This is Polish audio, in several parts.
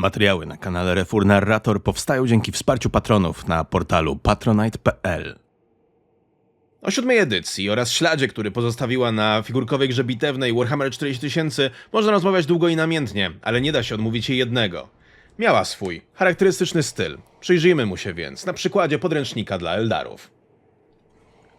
Materiały na kanale Refur Narrator powstają dzięki wsparciu patronów na portalu patronite.pl. O siódmej edycji oraz śladzie, który pozostawiła na figurkowej grze bitewnej Warhammer 40000 można rozmawiać długo i namiętnie, ale nie da się odmówić jej jednego. Miała swój, charakterystyczny styl. Przyjrzyjmy mu się więc na przykładzie podręcznika dla Eldarów.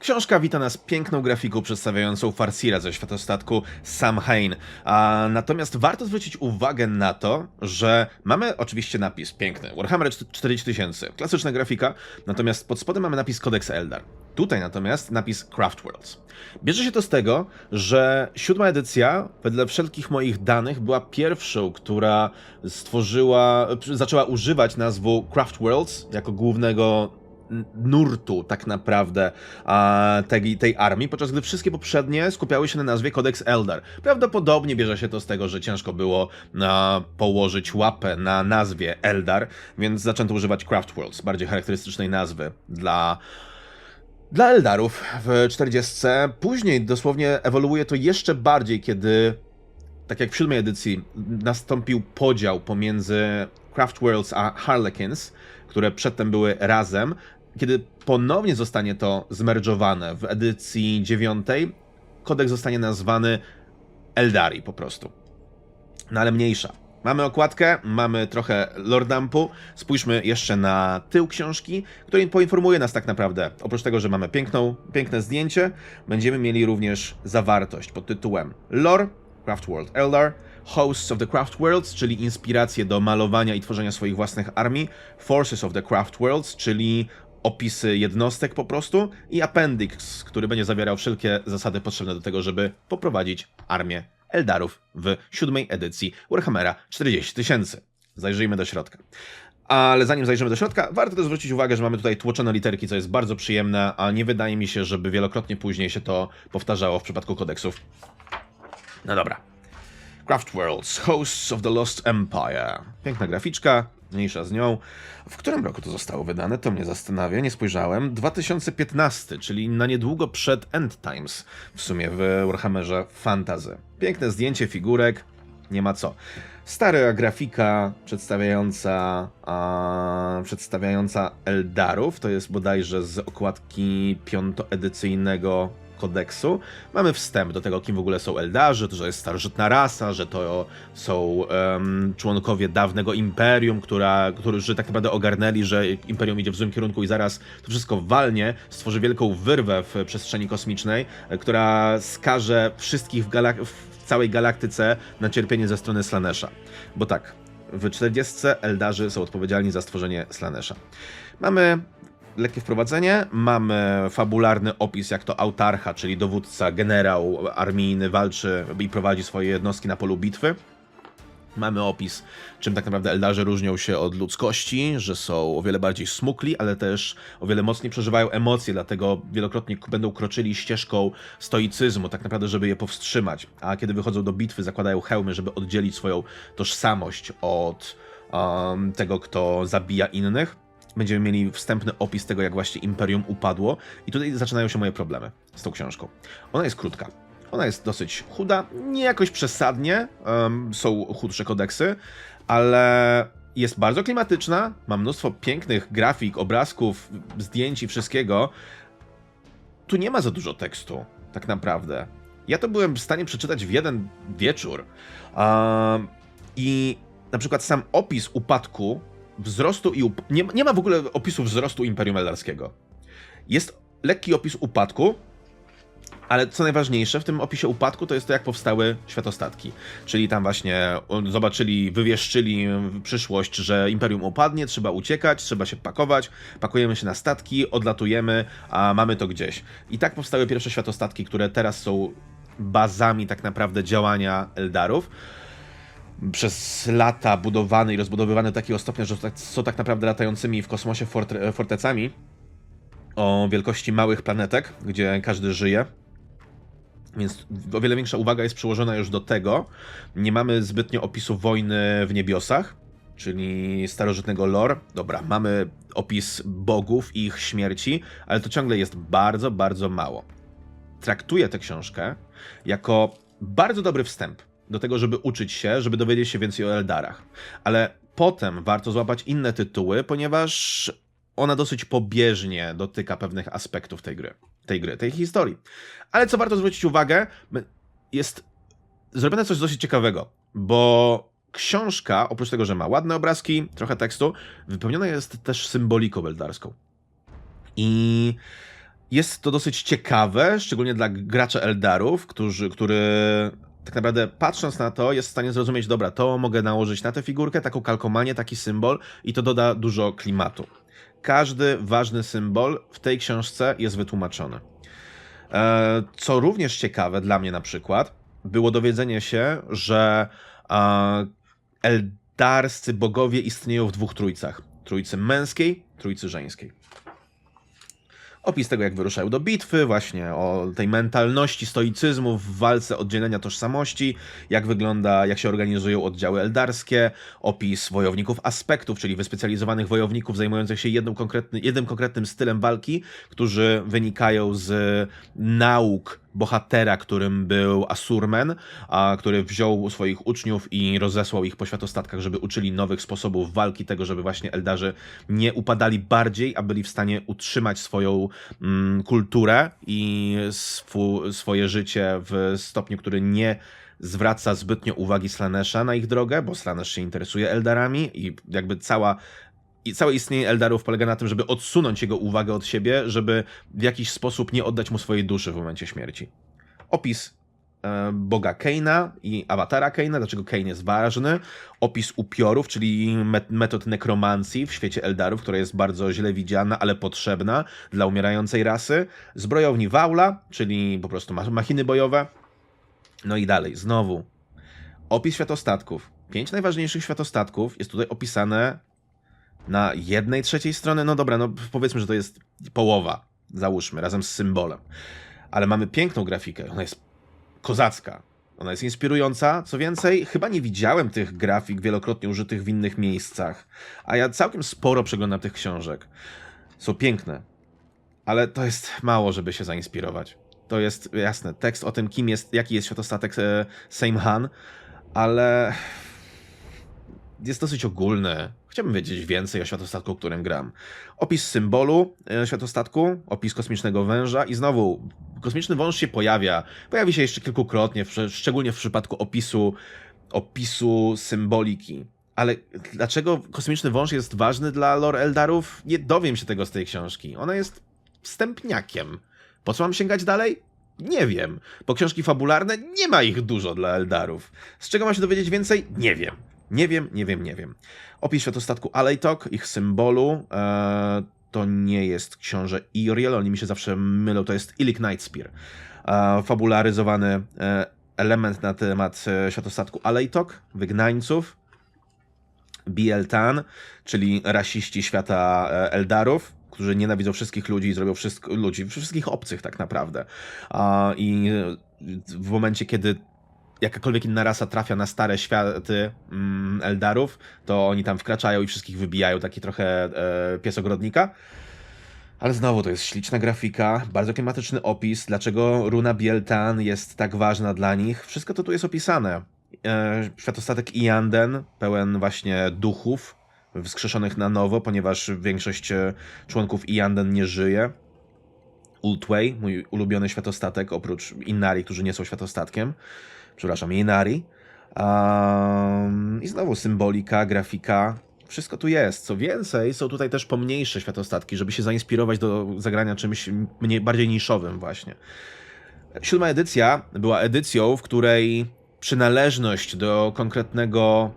Książka wita nas piękną grafiką przedstawiającą Farsira ze światostatku Samhain, a natomiast warto zwrócić uwagę na to, że mamy oczywiście napis piękny, Warhammer 40000, klasyczna grafika, natomiast pod spodem mamy napis Codex Eldar. Tutaj natomiast napis Craft Worlds. Bierze się to z tego, że siódma edycja, wedle wszelkich moich danych, była pierwszą, która stworzyła, zaczęła używać nazwu Craft Worlds jako głównego nurtu tak naprawdę tej, tej armii, podczas gdy wszystkie poprzednie skupiały się na nazwie Codex Eldar. Prawdopodobnie bierze się to z tego, że ciężko było położyć łapę na nazwie Eldar, więc zaczęto używać Craft Worlds, bardziej charakterystycznej nazwy dla dla Eldarów w 40. Później dosłownie ewoluuje to jeszcze bardziej, kiedy tak jak w siódmej edycji nastąpił podział pomiędzy Craft Worlds a Harlequins, które przedtem były razem, kiedy ponownie zostanie to zmerdżowane w edycji dziewiątej, kodeks zostanie nazwany Eldari po prostu. No ale mniejsza. Mamy okładkę, mamy trochę lordampu. Spójrzmy jeszcze na tył książki, który poinformuje nas tak naprawdę. Oprócz tego, że mamy piękną, piękne zdjęcie, będziemy mieli również zawartość pod tytułem Lore, Craft World Eldar, Hosts of the Craft Worlds, czyli inspiracje do malowania i tworzenia swoich własnych armii, Forces of the Craft Worlds, czyli opisy jednostek po prostu i appendix, który będzie zawierał wszelkie zasady potrzebne do tego, żeby poprowadzić armię Eldarów w siódmej edycji Warhammera 40 tysięcy. Zajrzyjmy do środka. Ale zanim zajrzymy do środka, warto też zwrócić uwagę, że mamy tutaj tłoczone literki, co jest bardzo przyjemne, a nie wydaje mi się, żeby wielokrotnie później się to powtarzało w przypadku kodeksów. No dobra. Craft Worlds, Hosts of the Lost Empire. Piękna graficzka, mniejsza z nią. W którym roku to zostało wydane? To mnie zastanawia, nie spojrzałem. 2015, czyli na niedługo przed End Times w sumie w Warhammerze Fantasy. Piękne zdjęcie figurek, nie ma co. Stara grafika przedstawiająca, a, przedstawiająca Eldarów, to jest bodajże z okładki piątoedycyjnego kodeksu. Mamy wstęp do tego, kim w ogóle są Eldarzy, to, że jest starożytna rasa, że to są um, członkowie dawnego imperium, która, którzy tak naprawdę ogarnęli, że imperium idzie w złym kierunku i zaraz to wszystko walnie, stworzy wielką wyrwę w przestrzeni kosmicznej, która skaże wszystkich w, galak- w całej galaktyce na cierpienie ze strony Slanesha. Bo tak, w 40 Eldarzy są odpowiedzialni za stworzenie Slanesha. Mamy lekkie wprowadzenie, mamy fabularny opis, jak to autarcha, czyli dowódca, generał armijny walczy i prowadzi swoje jednostki na polu bitwy. Mamy opis, czym tak naprawdę Eldarzy różnią się od ludzkości, że są o wiele bardziej smukli, ale też o wiele mocniej przeżywają emocje, dlatego wielokrotnie będą kroczyli ścieżką stoicyzmu, tak naprawdę, żeby je powstrzymać. A kiedy wychodzą do bitwy, zakładają hełmy, żeby oddzielić swoją tożsamość od um, tego, kto zabija innych będziemy mieli wstępny opis tego, jak właśnie Imperium upadło. I tutaj zaczynają się moje problemy z tą książką. Ona jest krótka. Ona jest dosyć chuda, nie jakoś przesadnie, um, są chudsze kodeksy, ale jest bardzo klimatyczna, ma mnóstwo pięknych grafik, obrazków, zdjęć i wszystkiego. Tu nie ma za dużo tekstu, tak naprawdę. Ja to byłem w stanie przeczytać w jeden wieczór. Um, I na przykład sam opis upadku wzrostu i up... nie, nie ma w ogóle opisu wzrostu Imperium Eldarskiego. Jest lekki opis upadku, ale co najważniejsze w tym opisie upadku to jest to, jak powstały światostatki. Czyli tam właśnie zobaczyli, wywieszczyli przyszłość, że imperium upadnie, trzeba uciekać, trzeba się pakować, pakujemy się na statki, odlatujemy, a mamy to gdzieś. I tak powstały pierwsze światostatki, które teraz są bazami tak naprawdę działania Eldarów przez lata budowany i rozbudowywany do takiego stopnia, że są tak naprawdę latającymi w kosmosie forte fortecami o wielkości małych planetek, gdzie każdy żyje. Więc o wiele większa uwaga jest przyłożona już do tego. Nie mamy zbytnio opisu wojny w niebiosach, czyli starożytnego lore. Dobra, mamy opis bogów i ich śmierci, ale to ciągle jest bardzo, bardzo mało. Traktuję tę książkę jako bardzo dobry wstęp do tego, żeby uczyć się, żeby dowiedzieć się więcej o Eldarach. Ale potem warto złapać inne tytuły, ponieważ ona dosyć pobieżnie dotyka pewnych aspektów tej gry, tej gry, tej historii. Ale co warto zwrócić uwagę, jest zrobione coś dosyć ciekawego, bo książka, oprócz tego, że ma ładne obrazki, trochę tekstu, wypełniona jest też symboliką eldarską. I jest to dosyć ciekawe, szczególnie dla graczy Eldarów, którzy, który tak naprawdę patrząc na to jest w stanie zrozumieć, dobra, to mogę nałożyć na tę figurkę, taką kalkomanię, taki symbol i to doda dużo klimatu. Każdy ważny symbol w tej książce jest wytłumaczony. E, co również ciekawe dla mnie na przykład, było dowiedzenie się, że eldarscy bogowie istnieją w dwóch trójcach. Trójcy męskiej, trójcy żeńskiej opis tego, jak wyruszają do bitwy, właśnie o tej mentalności stoicyzmu w walce oddzielenia tożsamości, jak wygląda, jak się organizują oddziały eldarskie, opis wojowników aspektów, czyli wyspecjalizowanych wojowników zajmujących się jednym, konkretny, jednym konkretnym stylem walki, którzy wynikają z nauk bohatera, którym był Asurmen, a, który wziął swoich uczniów i rozesłał ich po światostatkach, żeby uczyli nowych sposobów walki, tego, żeby właśnie Eldarzy nie upadali bardziej, a byli w stanie utrzymać swoją mm, kulturę i swoje życie w stopniu, który nie zwraca zbytnio uwagi Slanesha na ich drogę, bo Slanesh się interesuje Eldarami i jakby cała i całe istnienie Eldarów polega na tym, żeby odsunąć jego uwagę od siebie, żeby w jakiś sposób nie oddać mu swojej duszy w momencie śmierci. Opis e, boga Keina i awatara Keina, dlaczego Kane jest ważny, opis upiorów, czyli metod nekromancji w świecie Eldarów, która jest bardzo źle widziana, ale potrzebna dla umierającej rasy, zbrojowni Waula, czyli po prostu machiny bojowe, no i dalej, znowu, opis światostatków. Pięć najważniejszych światostatków jest tutaj opisane na jednej trzeciej strony, no dobra, no powiedzmy, że to jest połowa, załóżmy, razem z symbolem. Ale mamy piękną grafikę, ona jest kozacka, ona jest inspirująca. Co więcej, chyba nie widziałem tych grafik wielokrotnie użytych w innych miejscach, a ja całkiem sporo przeglądam tych książek. Są piękne, ale to jest mało, żeby się zainspirować. To jest jasne, tekst o tym, kim jest, jaki jest światostatek e, Han, ale jest dosyć ogólny. Chciałbym wiedzieć więcej o światostatku, którym gram. Opis symbolu e, światostatku, opis kosmicznego węża i znowu kosmiczny wąż się pojawia. Pojawi się jeszcze kilkukrotnie, szczególnie w przypadku opisu, opisu symboliki. Ale dlaczego kosmiczny wąż jest ważny dla lore Eldarów? Nie dowiem się tego z tej książki. Ona jest wstępniakiem. Po co mam sięgać dalej? Nie wiem. Po książki fabularne nie ma ich dużo dla Eldarów. Z czego mam się dowiedzieć więcej? Nie wiem. Nie wiem, nie wiem, nie wiem. Opis światostatku Alejtok, ich symbolu, e, to nie jest książę Iriel, oni mi się zawsze mylą, to jest Ilik Nightspear. E, fabularyzowany e, element na temat e, światostatku Alejtok, wygnańców, Bieltan, czyli rasiści świata e, Eldarów, którzy nienawidzą wszystkich ludzi i zrobią wszystko, ludzi, wszystkich obcych tak naprawdę. I w momencie, kiedy jakakolwiek inna rasa trafia na stare światy mm, Eldarów, to oni tam wkraczają i wszystkich wybijają, taki trochę e, pies ogrodnika. Ale znowu to jest śliczna grafika, bardzo klimatyczny opis, dlaczego runa Bieltan jest tak ważna dla nich. Wszystko to tu jest opisane. E, światostatek Ianden, pełen właśnie duchów wskrzeszonych na nowo, ponieważ większość e, członków Ianden nie żyje. Ultway, mój ulubiony światostatek, oprócz Innari, którzy nie są światostatkiem przepraszam, Inari. Um, I znowu symbolika, grafika, wszystko tu jest. Co więcej, są tutaj też pomniejsze światostatki, żeby się zainspirować do zagrania czymś mniej, bardziej niszowym właśnie. Siódma edycja była edycją, w której przynależność do konkretnego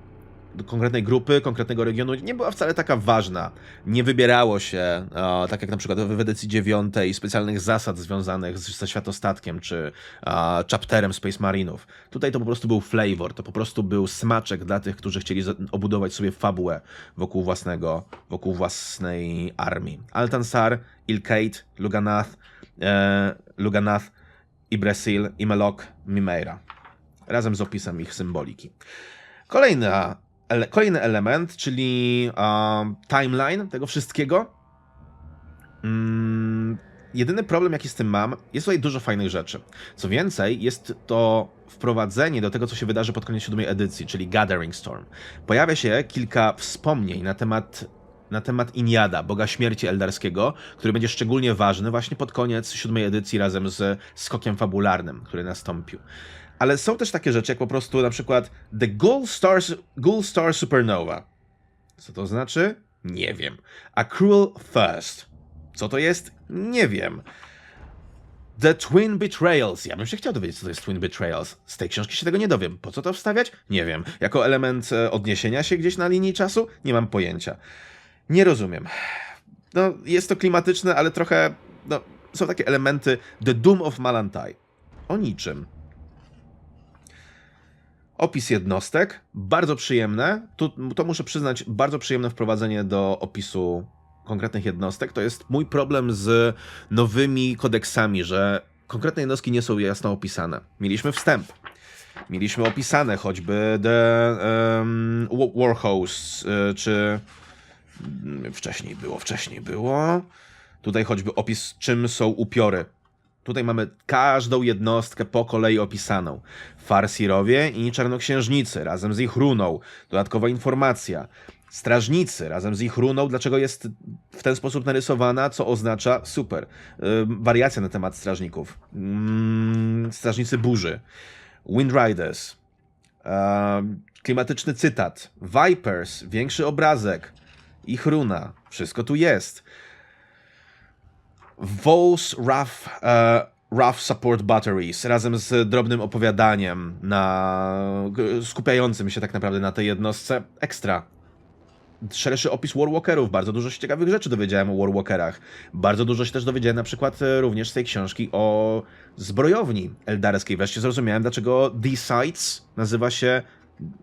konkretnej grupy, konkretnego regionu nie była wcale taka ważna. Nie wybierało się, o, tak jak na przykład w edycji dziewiątej, specjalnych zasad związanych z, ze światostatkiem czy o, chapterem Space Marinów. Tutaj to po prostu był flavor, to po prostu był smaczek dla tych, którzy chcieli obudować sobie fabułę wokół własnego, wokół własnej armii. Altansar, Ilkate, Luganath, e, Luganath, Ibresil, Imelok, Mimeira. Razem z opisem ich symboliki. Kolejna ele kolejny element, czyli timeline tego wszystkiego. Mm, jedyny problem, jaki z tym mam, jest tutaj dużo fajnych rzeczy. Co więcej, jest to wprowadzenie do tego, co się wydarzy pod koniec siódmej edycji, czyli Gathering Storm. Pojawia się kilka wspomnień na temat na temat Iniada, boga śmierci eldarskiego, który będzie szczególnie ważny właśnie pod koniec siódmej edycji razem z skokiem fabularnym, który nastąpił. Ale są też takie rzeczy, jak po prostu na przykład The Ghoul Star, Ghoul Star Supernova. Co to znaczy? Nie wiem. A Cruel First. Co to jest? Nie wiem. The Twin Betrayals. Ja bym się chciał dowiedzieć, co to jest Twin Betrayals. Z tej książki się tego nie dowiem. Po co to wstawiać? Nie wiem. Jako element e, odniesienia się gdzieś na linii czasu? Nie mam pojęcia. Nie rozumiem. No, jest to klimatyczne, ale trochę. No, są takie elementy The Doom of Malantai. O niczym. Opis jednostek, bardzo przyjemne. Tu, to muszę przyznać, bardzo przyjemne wprowadzenie do opisu konkretnych jednostek. To jest mój problem z nowymi kodeksami, że konkretne jednostki nie są jasno opisane. Mieliśmy wstęp. Mieliśmy opisane choćby The um, Warhosts, y, czy mm, wcześniej było, wcześniej było. Tutaj choćby opis, czym są upiory. Tutaj mamy każdą jednostkę po kolei opisaną. Farsirowie i czarnoksiężnicy razem z ich runą. Dodatkowa informacja. Strażnicy razem z ich runą, dlaczego jest w ten sposób narysowana, co oznacza super. Yy, wariacja na temat strażników. Yy, strażnicy burzy. Windriders. Yy, klimatyczny cytat. Vipers, większy obrazek. Ich runa. Wszystko tu jest. Vols Rough, e, Rough Support Batteries razem z drobnym opowiadaniem na, skupiającym się tak naprawdę na tej jednostce. Ekstra. Szerszy opis Warwalkerów, bardzo dużo się ciekawych rzeczy dowiedziałem o Warwalkerach. Bardzo dużo się też dowiedziałem na przykład e, również z tej książki o zbrojowni eldarskiej. Wreszcie zrozumiałem, dlaczego D-Sites nazywa się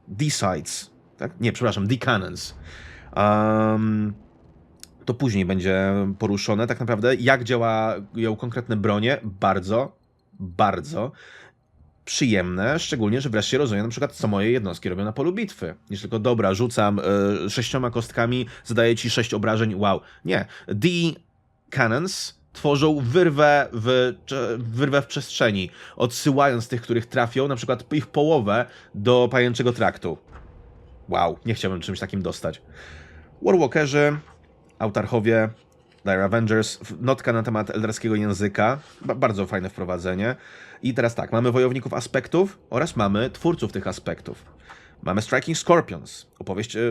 D-Sites. Tak? Nie, przepraszam, D-Cannons. Um, to później będzie poruszone. Tak naprawdę, jak działają konkretne bronie, bardzo, bardzo przyjemne, szczególnie, że wreszcie rozumiem na przykład, co moje jednostki robią na polu bitwy. Nie tylko, dobra, rzucam y, sześcioma kostkami, zadaję ci sześć obrażeń, wow. Nie. D cannons tworzą wyrwę w, wyrwę w przestrzeni, odsyłając tych, których trafią, na przykład ich połowę do pajęczego traktu. Wow, nie chciałbym czymś takim dostać. Warwalkerzy Autarchowie, Dire Avengers, notka na temat eldarskiego języka, ba bardzo fajne wprowadzenie. I teraz tak, mamy wojowników aspektów oraz mamy twórców tych aspektów. Mamy Striking Scorpions, opowieść, e,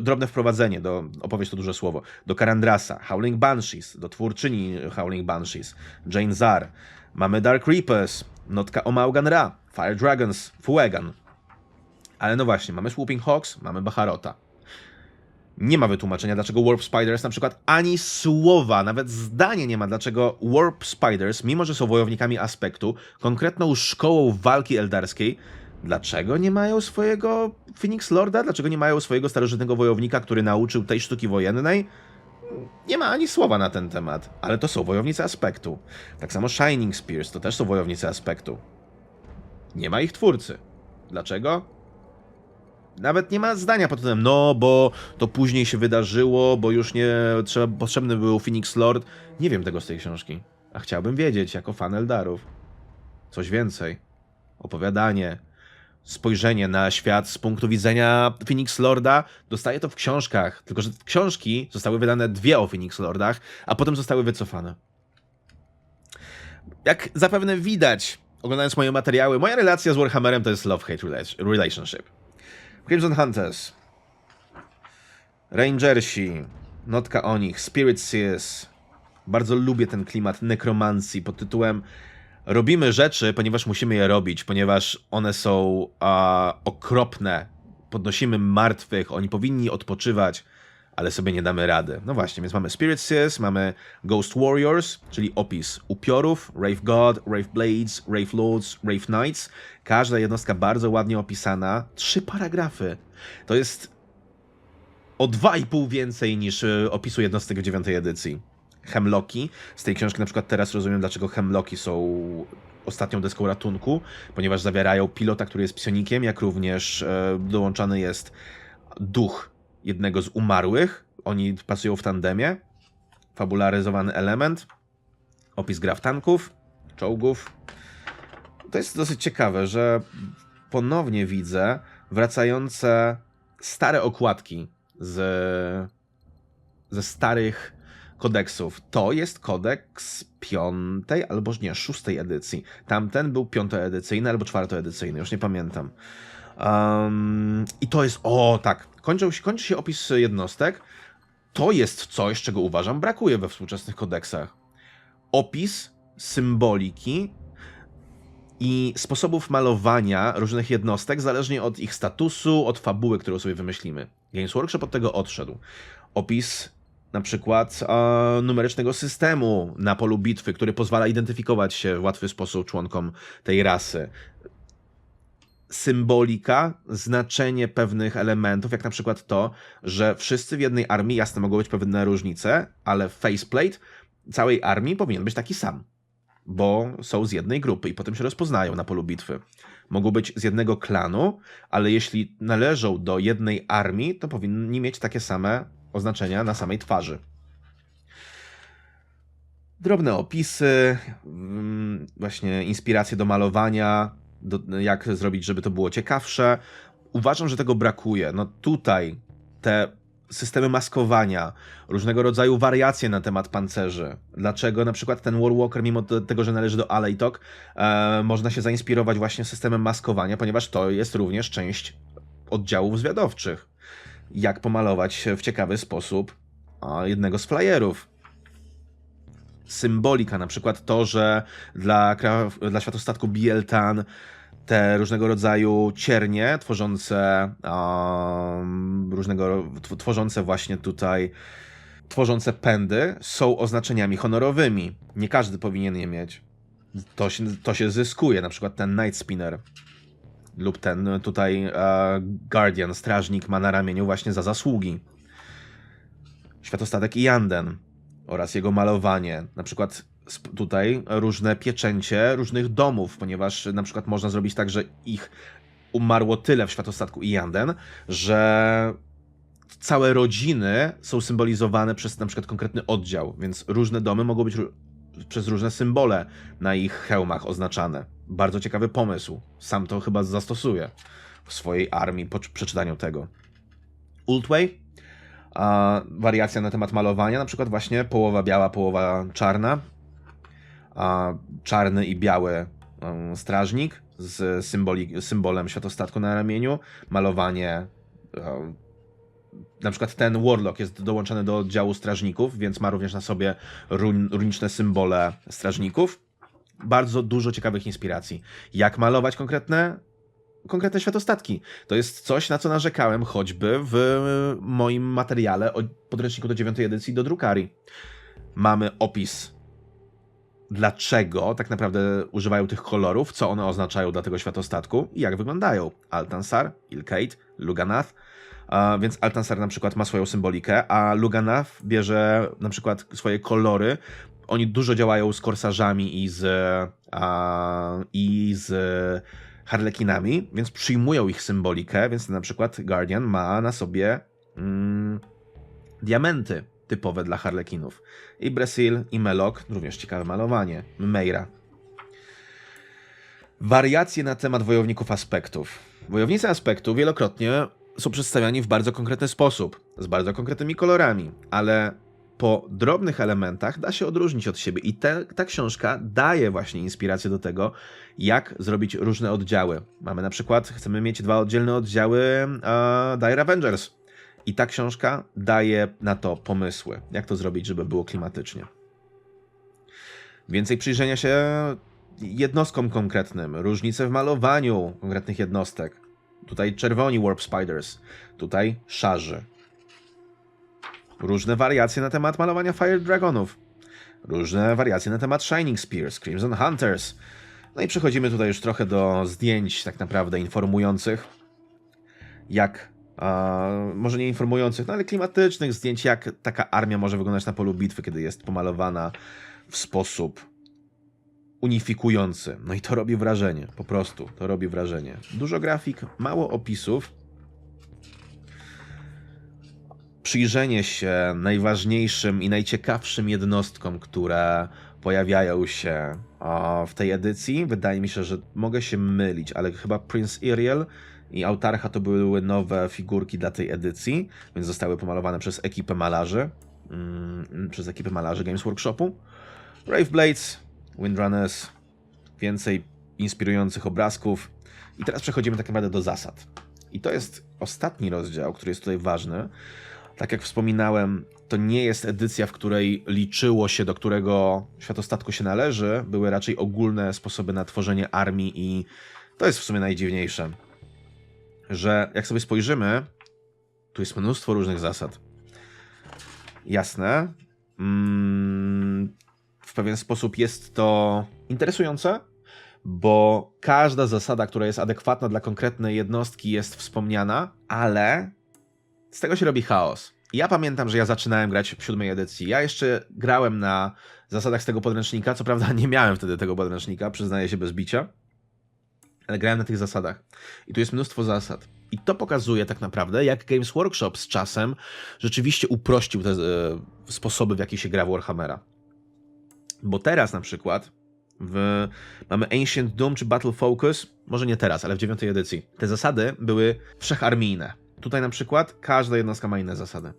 drobne wprowadzenie, do, opowieść to duże słowo, do Karandrasa, Howling Banshees, do twórczyni Howling Banshees, Jane Zar. Mamy Dark Reapers, notka o Maugan Ra, Fire Dragons, Fuegan. Ale no właśnie, mamy Swooping Hawks, mamy Baharota nie ma wytłumaczenia, dlaczego Warp Spiders na przykład ani słowa, nawet zdanie nie ma, dlaczego Warp Spiders, mimo że są wojownikami aspektu, konkretną szkołą walki eldarskiej, dlaczego nie mają swojego Phoenix Lorda? Dlaczego nie mają swojego starożytnego wojownika, który nauczył tej sztuki wojennej? Nie ma ani słowa na ten temat, ale to są wojownicy aspektu. Tak samo Shining Spears to też są wojownicy aspektu. Nie ma ich twórcy. Dlaczego? Nawet nie ma zdania pod tym, no bo to później się wydarzyło, bo już nie trzeba, potrzebny był Phoenix Lord. Nie wiem tego z tej książki, a chciałbym wiedzieć jako fan Eldarów. Coś więcej. Opowiadanie, spojrzenie na świat z punktu widzenia Phoenix Lorda. Dostaję to w książkach, tylko że książki zostały wydane dwie o Phoenix Lordach, a potem zostały wycofane. Jak zapewne widać, oglądając moje materiały, moja relacja z Warhammerem to jest love-hate relationship. Crimson Hunters. Rangersi. Notka o nich. Spirit Seers. Bardzo lubię ten klimat nekromancji pod tytułem robimy rzeczy, ponieważ musimy je robić, ponieważ one są a, okropne. Podnosimy martwych, oni powinni odpoczywać, ale sobie nie damy rady. No właśnie, więc mamy Spirit Seers, mamy Ghost Warriors, czyli opis upiorów, Wraith God, Wraith Blades, Wraith Lords, Wraith Knights. Każda jednostka bardzo ładnie opisana. Trzy paragrafy. To jest o dwa i pół więcej niż e, opisu jednostek w dziewiątej edycji. Hemloki. Z tej książki na przykład teraz rozumiem, dlaczego Hemloki są ostatnią deską ratunku, ponieważ zawierają pilota, który jest psionikiem, jak również e, dołączany jest duch jednego z umarłych. Oni pasują w tandemie. Fabularyzowany element. Opis graf tanków, czołgów. To jest dosyć ciekawe, że ponownie widzę wracające stare okładki z, ze starych kodeksów. To jest kodeks piątej albo nie, szóstej edycji. Tamten był piątoedycyjny albo czwartoedycyjny, już nie pamiętam. Um, I to jest, o tak, kończy, się- kończy się opis jednostek. To jest coś, czego uważam brakuje we współczesnych kodeksach. Opis symboliki i sposobów malowania różnych jednostek, zależnie od ich statusu, od fabuły, którą sobie wymyślimy. Games Workshop od tego odszedł. Opis na przykład e, numerycznego systemu na polu bitwy, który pozwala identyfikować się w łatwy sposób członkom tej rasy. Symbolika, znaczenie pewnych elementów, jak na przykład to, że wszyscy w jednej armii, jasne mogą być pewne różnice, ale faceplate całej armii powinien być taki sam bo są z jednej grupy i potem się rozpoznają na polu bitwy. Mogą być z jednego klanu, ale jeśli należą do jednej armii, to powinni mieć takie same oznaczenia na samej twarzy. Drobne opisy, mm, właśnie inspiracje do malowania, do, jak zrobić, żeby to było ciekawsze. Uważam, że tego brakuje. No tutaj te systemy maskowania, różnego rodzaju wariacje na temat pancerzy. Dlaczego na przykład ten Warwalker, mimo tego, że należy do Alejtok, e, można się zainspirować właśnie systemem maskowania, ponieważ to jest również część oddziałów zwiadowczych. Jak pomalować w ciekawy sposób jednego z flyerów. Symbolika, na przykład to, że dla, dla światostatku Bieltan te różnego rodzaju ciernie tworzące um, różnego tw- tworzące właśnie tutaj tworzące pędy są oznaczeniami honorowymi. Nie każdy powinien je mieć. To się, to się zyskuje, na przykład ten Night Spinner lub ten tutaj e, Guardian, strażnik ma na ramieniu właśnie za zasługi. Światostatek Ianden oraz jego malowanie, na przykład tutaj różne pieczęcie różnych domów, ponieważ na przykład można zrobić tak, że ich umarło tyle w światostatku Ianden, że całe rodziny są symbolizowane przez na przykład konkretny oddział, więc różne domy mogą być przez różne symbole na ich hełmach oznaczane. Bardzo ciekawy pomysł. Sam to chyba zastosuję w swojej armii po przeczytaniu tego. Ultway, a wariacja na temat malowania, na przykład właśnie połowa biała, połowa czarna, a czarny i biały strażnik z symboli, symbolem światostatku na ramieniu, malowanie na przykład ten Warlock jest dołączony do oddziału strażników, więc ma również na sobie run, runiczne symbole strażników. Bardzo dużo ciekawych inspiracji. Jak malować konkretne, konkretne światostatki? To jest coś, na co narzekałem choćby w moim materiale o podręczniku do dziewiątej edycji do Drukari. Mamy opis dlaczego tak naprawdę używają tych kolorów, co one oznaczają dla tego światostatku i jak wyglądają. Altansar, Ilkate, Luganath, więc Altansar na przykład ma swoją symbolikę, a Luganath bierze na przykład swoje kolory. Oni dużo działają z korsarzami i z, a, i z harlekinami, więc przyjmują ich symbolikę, więc na przykład Guardian ma na sobie mm, diamenty typowe dla harlekinów. I Bresil, i Melok, również ciekawe malowanie. Meira. Wariacje na temat wojowników aspektów. Wojownicy aspektu wielokrotnie są przedstawiani w bardzo konkretny sposób, z bardzo konkretnymi kolorami, ale po drobnych elementach da się odróżnić od siebie i te, ta książka daje właśnie inspirację do tego, jak zrobić różne oddziały. Mamy na przykład, chcemy mieć dwa oddzielne oddziały uh, Dire Avengers i ta książka daje na to pomysły, jak to zrobić, żeby było klimatycznie. Więcej przyjrzenia się jednostkom konkretnym, różnice w malowaniu konkretnych jednostek. Tutaj czerwoni Warp Spiders, tutaj szarzy. Różne wariacje na temat malowania Fire Dragonów. Różne wariacje na temat Shining Spears, Crimson Hunters. No i przechodzimy tutaj już trochę do zdjęć tak naprawdę informujących, jak a, może nie informujących, no ale klimatycznych zdjęć, jak taka armia może wyglądać na polu bitwy, kiedy jest pomalowana w sposób unifikujący. No i to robi wrażenie, po prostu, to robi wrażenie. Dużo grafik, mało opisów. Przyjrzenie się najważniejszym i najciekawszym jednostkom, które pojawiają się w tej edycji. Wydaje mi się, że mogę się mylić, ale chyba Prince Iriel i Autarcha to były nowe figurki dla tej edycji, więc zostały pomalowane przez ekipę malarzy, mm, przez ekipę malarzy Games Workshopu. Brave Blades, Windrunners, więcej inspirujących obrazków. I teraz przechodzimy tak naprawdę do zasad. I to jest ostatni rozdział, który jest tutaj ważny. Tak jak wspominałem, to nie jest edycja, w której liczyło się, do którego światostatku się należy. Były raczej ogólne sposoby na tworzenie armii i to jest w sumie najdziwniejsze, że jak sobie spojrzymy, tu jest mnóstwo różnych zasad. Jasne. Mm, w pewien sposób jest to interesujące, bo każda zasada, która jest adekwatna dla konkretnej jednostki, jest wspomniana, ale z tego się robi chaos. Ja pamiętam, że ja zaczynałem grać w siódmej edycji. Ja jeszcze grałem na zasadach z tego podręcznika. Co prawda nie miałem wtedy tego podręcznika, przyznaję się bez bicia, ale grałem na tych zasadach. I tu jest mnóstwo zasad. I to pokazuje tak naprawdę, jak Games Workshop z czasem rzeczywiście uprościł te e, sposoby, w jaki się gra w Warhammera. Bo teraz na przykład w, mamy Ancient Doom czy Battle Focus, może nie teraz, ale w dziewiątej edycji. Te zasady były wszecharmijne. Tutaj na przykład każda jednostka ma inne zasady.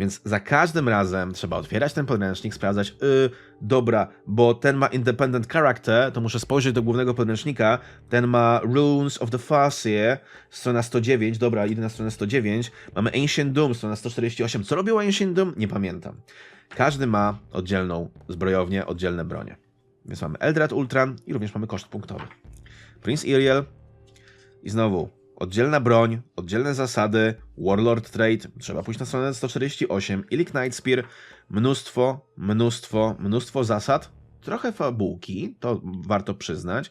Więc za każdym razem trzeba otwierać ten podręcznik, sprawdzać, yy, dobra, bo ten ma independent character, to muszę spojrzeć do głównego podręcznika, ten ma Runes of the Farseer, strona 109, dobra, idę na stronę 109, mamy Ancient Doom, strona 148. Co robił Ancient Doom? Nie pamiętam. Każdy ma oddzielną zbrojownię, oddzielne bronie. Więc mamy Eldrad Ultran i również mamy koszt punktowy. Prince Iriel i znowu oddzielna broń, oddzielne zasady, Warlord Trade, trzeba pójść na stronę 148, Illic Nightspear, mnóstwo, mnóstwo, mnóstwo zasad, trochę fabułki, to warto przyznać.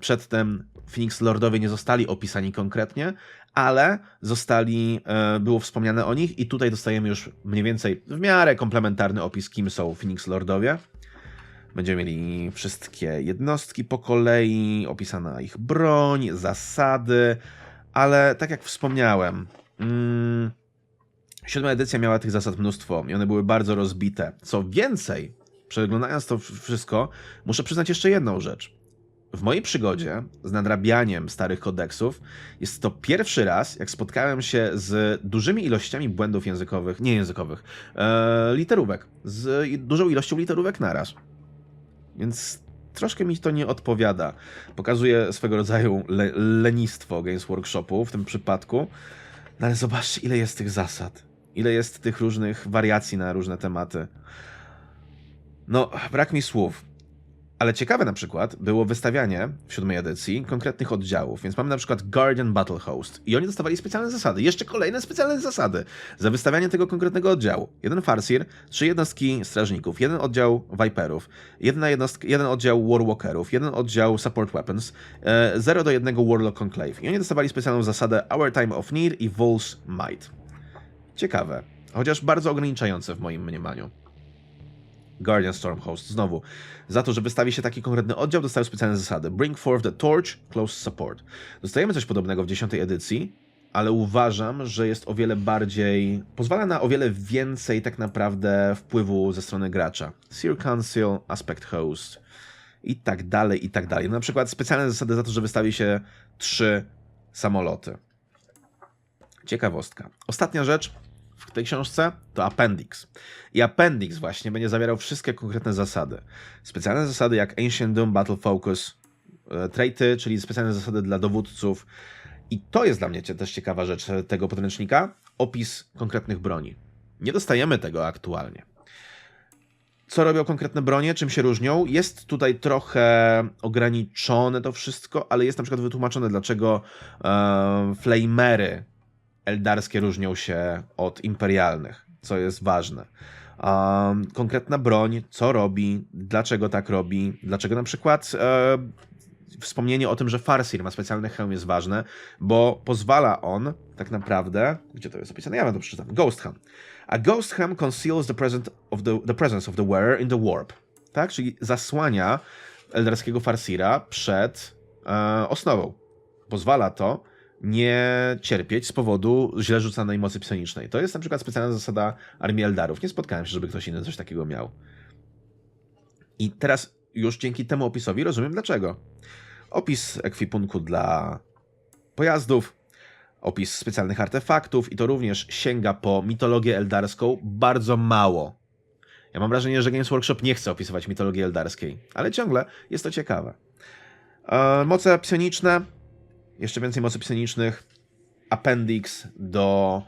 Przedtem Phoenix Lordowie nie zostali opisani konkretnie, ale zostali, e, było wspomniane o nich i tutaj dostajemy już mniej więcej w miarę komplementarny opis, kim są Phoenix Lordowie. Będziemy mieli wszystkie jednostki po kolei, opisana ich broń, zasady, ale tak jak wspomniałem, mm, siódma edycja miała tych zasad mnóstwo i one były bardzo rozbite. Co więcej, przeglądając to wszystko, muszę przyznać jeszcze jedną rzecz. W mojej przygodzie z nadrabianiem starych kodeksów jest to pierwszy raz, jak spotkałem się z dużymi ilościami błędów językowych, nie językowych, e, literówek, z dużą ilością literówek naraz. Więc troszkę mi to nie odpowiada. Pokazuje swego rodzaju le lenistwo Games Workshopu w tym przypadku. No ale zobaczcie, ile jest tych zasad. Ile jest tych różnych wariacji na różne tematy. No, brak mi słów. Ale ciekawe na przykład było wystawianie w siódmej edycji konkretnych oddziałów, więc mamy na przykład Guardian Battle Host i oni dostawali specjalne zasady, jeszcze kolejne specjalne zasady za wystawianie tego konkretnego oddziału. Jeden Farsir, trzy jednostki strażników, jeden oddział Viperów, jedna jednostka, jeden oddział Warwalkerów, jeden oddział Support Weapons, e, 0 do 1 Warlock Conclave i oni dostawali specjalną zasadę Our Time of Need i Wolf's Might. Ciekawe, chociaż bardzo ograniczające w moim mniemaniu. Guardian Stormhost. Znowu, za to, że wystawi się taki konkretny oddział, dostają specjalne zasady. Bring forth the torch, close support. Dostajemy coś podobnego w dziesiątej edycji, ale uważam, że jest o wiele bardziej. pozwala na o wiele więcej tak naprawdę wpływu ze strony gracza. Seer Council, Aspect Host i tak dalej, i tak dalej. Na przykład specjalne zasady za to, że wystawi się trzy samoloty. Ciekawostka. Ostatnia rzecz, w tej książce to appendix. I appendix właśnie będzie zawierał wszystkie konkretne zasady. Specjalne zasady jak Ancient Doom, Battle Focus, e, traity, czyli specjalne zasady dla dowódców. I to jest dla mnie też ciekawa rzecz tego podręcznika. Opis konkretnych broni. Nie dostajemy tego aktualnie. Co robią konkretne bronie, czym się różnią? Jest tutaj trochę ograniczone to wszystko, ale jest na przykład wytłumaczone, dlaczego e, flamery eldarskie różnią się od imperialnych, co jest ważne. Um, konkretna broń, co robi, dlaczego tak robi, dlaczego na przykład e, wspomnienie o tym, że Farsir ma specjalny hełm jest ważne, bo pozwala on tak naprawdę, gdzie to jest opisane, ja wam to przeczytam, Ghost Helm. A Ghost Helm conceals the, present of the, the presence of the wearer in the warp, tak, czyli zasłania eldarskiego Farsira przed e, osnową. Pozwala to nie cierpieć z powodu źle rzucanej mocy psionicznej. To jest na przykład specjalna zasada Armii Eldarów. Nie spotkałem się, żeby ktoś inny coś takiego miał. I teraz już dzięki temu opisowi rozumiem dlaczego. Opis ekwipunku dla pojazdów, opis specjalnych artefaktów i to również sięga po mitologię eldarską bardzo mało. Ja mam wrażenie, że Games Workshop nie chce opisywać mitologii eldarskiej, ale ciągle jest to ciekawe. E, moce psioniczne, jeszcze więcej mocy psionicznych, appendix do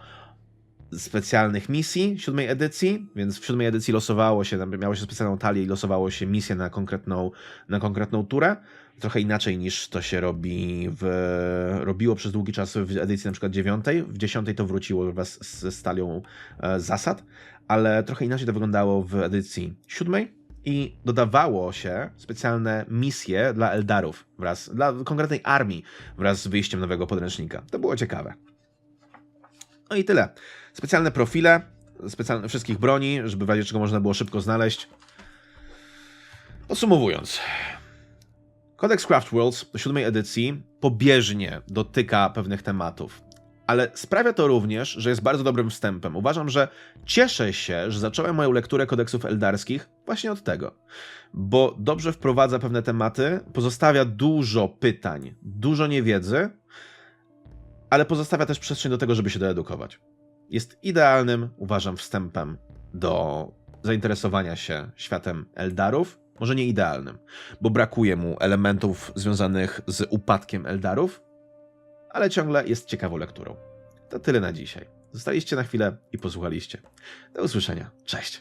specjalnych misji siódmej edycji, więc w siódmej edycji losowało się, miało się specjalną talię i losowało się misję na konkretną, na konkretną turę. Trochę inaczej niż to się robi w, robiło przez długi czas w edycji na przykład dziewiątej. W dziesiątej to wróciło wraz z stalią e, zasad, ale trochę inaczej to wyglądało w edycji siódmej i dodawało się specjalne misje dla Eldarów wraz, dla konkretnej armii wraz z wyjściem nowego podręcznika. To było ciekawe. No i tyle. Specjalne profile specjalne wszystkich broni, żeby w razie czego można było szybko znaleźć. Podsumowując. Codex Craft Worlds do siódmej edycji pobieżnie dotyka pewnych tematów, ale sprawia to również, że jest bardzo dobrym wstępem. Uważam, że cieszę się, że zacząłem moją lekturę kodeksów eldarskich właśnie od tego, bo dobrze wprowadza pewne tematy, pozostawia dużo pytań, dużo niewiedzy, ale pozostawia też przestrzeń do tego, żeby się doedukować. Jest idealnym, uważam, wstępem do zainteresowania się światem Eldarów. Może nie idealnym, bo brakuje mu elementów związanych z upadkiem Eldarów, ale ciągle jest ciekawą lekturą. To tyle na dzisiaj. Zostaliście na chwilę i posłuchaliście. Do usłyszenia. Cześć.